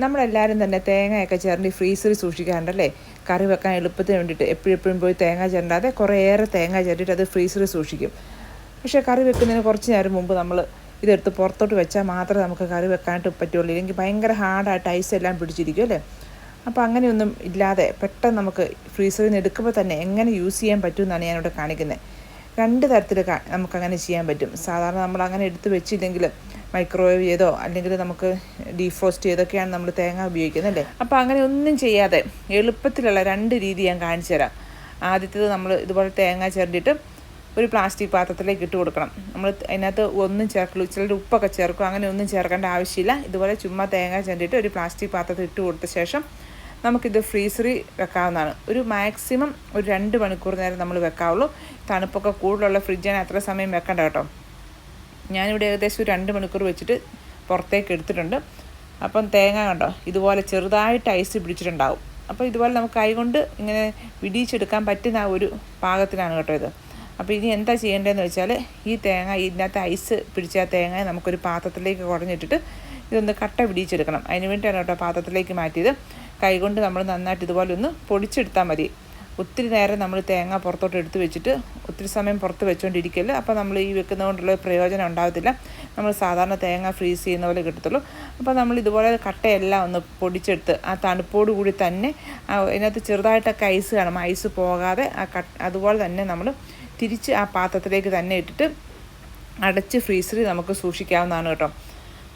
നമ്മളെല്ലാവരും തന്നെ തേങ്ങയൊക്കെ ചേർന്ന് ഫ്രീസറിൽ സൂക്ഷിക്കാറുണ്ടല്ലേ? കറി വെക്കാൻ എളുപ്പത്തിന് വേണ്ടിയിട്ട് എപ്പോഴെപ്പോഴും പോയി തേങ്ങ ചേരണ്ടാതെ കുറേയേറെ തേങ്ങ ചേർത്തിട്ട് അത് ഫ്രീസറിൽ സൂക്ഷിക്കും. പക്ഷേ കറി വെക്കുന്നതിന് കുറച്ച് നേരം മുമ്പ് നമ്മൾ ഇതെടുത്ത് പുറത്തോട്ട് വെച്ചാൽ മാത്രമേ നമുക്ക് കറി വെക്കാനായിട്ട് പറ്റുള്ളൂ. ഇല്ലെങ്കിൽ ഭയങ്കര ഹാർഡായിട്ട് ഐസ് എല്ലാം പിടിച്ചിരിക്കും അല്ലേ? അപ്പോൾ അങ്ങനെയൊന്നും ഇല്ലാതെ പെട്ടെന്ന് നമുക്ക് ഫ്രീസറിൽ നിന്ന് എടുക്കുമ്പോൾ തന്നെ എങ്ങനെ യൂസ് ചെയ്യാൻ പറ്റും എന്നാണ് ഞാനിവിടെ കാണിക്കുന്നത്. രണ്ട് തരത്തിൽ നമുക്കങ്ങനെ ചെയ്യാൻ പറ്റും. സാധാരണ നമ്മൾ അങ്ങനെ എടുത്ത് വെച്ചില്ലെങ്കിൽ മൈക്രോവേവ് ചെയ്തോ അല്ലെങ്കിൽ നമുക്ക് ഡീഫ്രോസ്റ്റ് ചെയ്തൊക്കെയാണ് നമ്മൾ തേങ്ങ ഉപയോഗിക്കുന്നത് അല്ലേ? അപ്പോൾ അങ്ങനെ ഒന്നും ചെയ്യാതെ എളുപ്പത്തിലുള്ള രണ്ട് രീതി ഞാൻ കാണിച്ചു തരാം. ആദ്യത്തേത് നമ്മൾ ഇതുപോലെ തേങ്ങ ചിരണ്ടിയിട്ട് ഒരു പ്ലാസ്റ്റിക് പാത്രത്തിലേക്ക് ഇട്ട് കൊടുക്കണം. നമ്മൾ അതിനകത്ത് ഒന്നും ചേർക്കുള്ളൂ ചിലർ ഉപ്പൊക്കെ ചേർക്കും അങ്ങനെ ഒന്നും ചേർക്കേണ്ട ആവശ്യമില്ല. ഇതുപോലെ ചുമ്മാ തേങ്ങ ചിരണ്ടിയിട്ട് ഒരു പ്ലാസ്റ്റിക് പാത്രത്തിൽ ഇട്ട് കൊടുത്ത ശേഷം നമുക്കിത് ഫ്രീസറിൽ വെക്കാവുന്നതാണ്. ഒരു മാക്സിമം ഒരു രണ്ട് മണിക്കൂർ നേരം നമ്മൾ വെക്കാവുള്ളൂ. തണുപ്പൊക്കെ കൂടുതലുള്ള ഫ്രിഡ്ജാണ് അത്ര സമയം വെക്കേണ്ട കേട്ടോ. ഞാനിവിടെ ഏകദേശം രണ്ട് മണിക്കൂർ വെച്ചിട്ട് പുറത്തേക്ക് എടുത്തിട്ടുണ്ട്. അപ്പം തേങ്ങ കണ്ടോ? ഇതുപോലെ ചെറുതായിട്ട് ഐസ് പിടിച്ചിട്ടുണ്ടാവും. അപ്പോൾ ഇതുപോലെ നമുക്ക് കൈകൊണ്ട് ഇങ്ങനെ വിടിയിച്ചെടുക്കാൻ പറ്റുന്ന ആ ഒരു പാകത്തിനാണ് കേട്ടോ ഇത്. അപ്പോൾ ഇനി എന്താ ചെയ്യേണ്ടതെന്ന് വെച്ചാൽ ഈ തേങ്ങ ഇതിനകത്ത് ഐസ് പിടിച്ച ആ തേങ്ങ നമുക്കൊരു പാത്രത്തിലേക്ക് കുടഞ്ഞിട്ടിട്ട് ഇതൊന്ന് കട്ട പിടിച്ചെടുക്കണം അതിന് വേണ്ടിയിട്ടാണ് കേട്ടോ പാത്രത്തിലേക്ക് മാറ്റിയത്. കൈകൊണ്ട് നമ്മൾ നന്നായിട്ട് ഇതുപോലെ ഒന്ന് പൊടിച്ചെടുത്താൽ മതി. ഒത്തിരി നേരം നമ്മൾ തേങ്ങ പുറത്തോട്ട് എടുത്ത് വെച്ചിട്ട് ഒത്തിരി സമയം പുറത്ത് വെച്ചുകൊണ്ടിരിക്കൽ അപ്പോൾ നമ്മൾ ഈ വെക്കുന്നതുകൊണ്ടുള്ള പ്രയോജനം ഉണ്ടാകത്തില്ല നമ്മൾ സാധാരണ തേങ്ങ ഫ്രീസ് ചെയ്യുന്ന പോലെ കിട്ടത്തുള്ളൂ. അപ്പോൾ നമ്മൾ ഇതുപോലെ കട്ടയെല്ലാം ഒന്ന് പൊടിച്ചെടുത്ത് ആ തണുപ്പോട് കൂടി തന്നെ അതിനകത്ത് ചെറുതായിട്ടൊക്കെ ഐസ് കാണും. ഐസ് പോകാതെ ആ കട്ട് അതുപോലെ തന്നെ നമ്മൾ തിരിച്ച് ആ പാത്രത്തിലേക്ക് തന്നെ ഇട്ടിട്ട് അടച്ച് ഫ്രീസറിൽ നമുക്ക് സൂക്ഷിക്കാവുന്നതാണ് കേട്ടോ.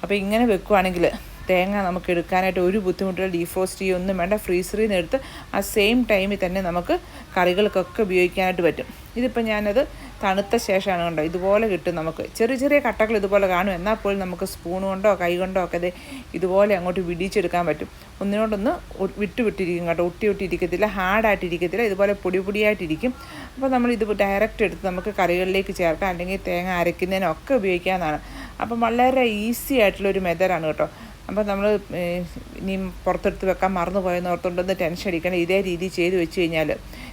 അപ്പോൾ ഇങ്ങനെ വെക്കുവാണെങ്കിൽ തേങ്ങ നമുക്ക് എടുക്കാനായിട്ട് ഒരു ബുദ്ധിമുട്ടില്ല ഡീഫ്രോസ്റ്റ് ചെയ്യൊന്നും വേണ്ട. ഫ്രീസറിൽ നിന്ന് എടുത്ത് ആ സെയിം ടൈമിൽ തന്നെ നമുക്ക് കറികൾക്കൊക്കെ ഉപയോഗിക്കാനായിട്ട് പറ്റും. ഇതിപ്പോൾ ഞാനത് തണുത്ത ശേഷമാണ് കണ്ടോ ഇതുപോലെ കിട്ടും നമുക്ക്. ചെറിയ ചെറിയ കട്ടകൾ ഇതുപോലെ കാണും. എന്നാൽ പോലും നമുക്ക് സ്പൂൺ കൊണ്ടോ കൈ കൊണ്ടോ ഒക്കെ ഇത് ഇതുപോലെ അങ്ങോട്ട് വിടിച്ചെടുക്കാൻ പറ്റും. ഒന്നിനോടൊന്ന് വിട്ട് വിട്ടിരിക്കും കേട്ടോ. ഒട്ടി ഒട്ടിയിരിക്കത്തില്ല ഹാർഡായിട്ടിരിക്കത്തില്ല ഇതുപോലെ പൊടി പൊടിയായിട്ടിരിക്കും അപ്പോൾ നമ്മൾ ഇത് ഡയറക്റ്റ് എടുത്ത് നമുക്ക് കറികളിലേക്ക് ചേർക്കാം. അല്ലെങ്കിൽ തേങ്ങ അരയ്ക്കുന്നതിനൊക്കെ ഉപയോഗിക്കാവുന്നതാണ്. അപ്പം വളരെ ഈസി ആയിട്ടുള്ളൊരു മെത്തേഡാണ് കേട്ടോ. അപ്പോൾ നമ്മൾ ഇനി പുറത്തെടുത്ത് വെക്കാൻ മറന്നു പോയെന്ന് ഓർത്തുകൊണ്ടൊന്ന് ടെൻഷൻ അടിക്കണം ഇതേ രീതി ചെയ്ത് വെച്ച് കഴിഞ്ഞാൽ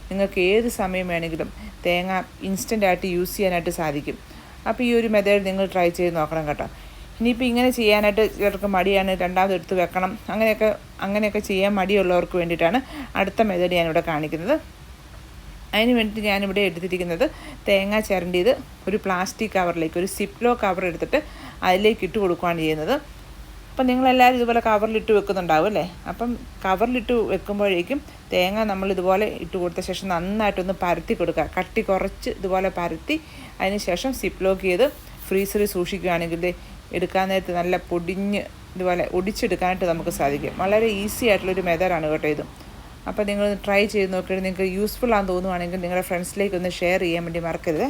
നിങ്ങൾക്ക് ഏത് സമയം വേണമെങ്കിലും തേങ്ങ ഇൻസ്റ്റന്റ് ആയിട്ട് യൂസ് ചെയ്യാനായിട്ട് സാധിക്കും. അപ്പോൾ ഈ ഒരു മെത്തേഡ് നിങ്ങൾ ട്രൈ ചെയ്ത് നോക്കണം കേട്ടോ. ഇനിയിപ്പോൾ ഇങ്ങനെ ചെയ്യാനായിട്ട് ചിലർക്ക് മടിയാണ്. രണ്ടാമത് എടുത്ത് വെക്കണം. അങ്ങനെയൊക്കെ അങ്ങനെയൊക്കെ ചെയ്യാൻ മടിയുള്ളവർക്ക് വേണ്ടിയിട്ടാണ് അടുത്ത മെത്തേഡ് ഞാനിവിടെ കാണിക്കുന്നത്. അതിന് വേണ്ടിയിട്ട് ഞാനിവിടെ എടുത്തിരിക്കുന്നത് തേങ്ങ ചിരണ്ടിയത് ഒരു പ്ലാസ്റ്റിക് കവറിലേക്ക് ഒരു സിപ്ലോ കവർ എടുത്തിട്ട് അതിലേക്ക് ഇട്ട് കൊടുക്കുകയാണ് ചെയ്യുന്നത്. അപ്പം നിങ്ങളെല്ലാവരും ഇതുപോലെ കവറിലിട്ട് വെക്കുന്നുണ്ടാവും അല്ലേ? അപ്പം കവറിലിട്ട് വെക്കുമ്പോഴേക്കും തേങ്ങ നമ്മൾ ഇതുപോലെ ഇട്ട് കൊടുത്ത ശേഷം നന്നായിട്ടൊന്ന് പരത്തി കൊടുക്കുക. കട്ടി കുറച്ച് ഇതുപോലെ പരത്തി അതിന് ശേഷം സിപ്പ് ലോക്ക് ചെയ്ത് ഫ്രീസറിൽ സൂക്ഷിക്കുകയാണെങ്കിൽ എടുക്കാൻ നേരത്ത് നല്ല പൊടിഞ്ഞ് ഇതുപോലെ ഒടിച്ചെടുക്കാനായിട്ട് നമുക്ക് സാധിക്കും. വളരെ ഈസി ആയിട്ടുള്ളൊരു മെത്തേഡാണ് കേട്ടോ ഇത്. അപ്പോൾ നിങ്ങൾ ട്രൈ ചെയ്ത് നോക്കിയിട്ട് നിങ്ങൾക്ക് യൂസ്ഫുൾ ആണെന്ന് തോന്നുവാണെങ്കിൽ നിങ്ങളുടെ ഫ്രണ്ട്സിലേക്ക് ഒന്ന് ഷെയർ ചെയ്യാൻ വേണ്ടി മറക്കരുത്.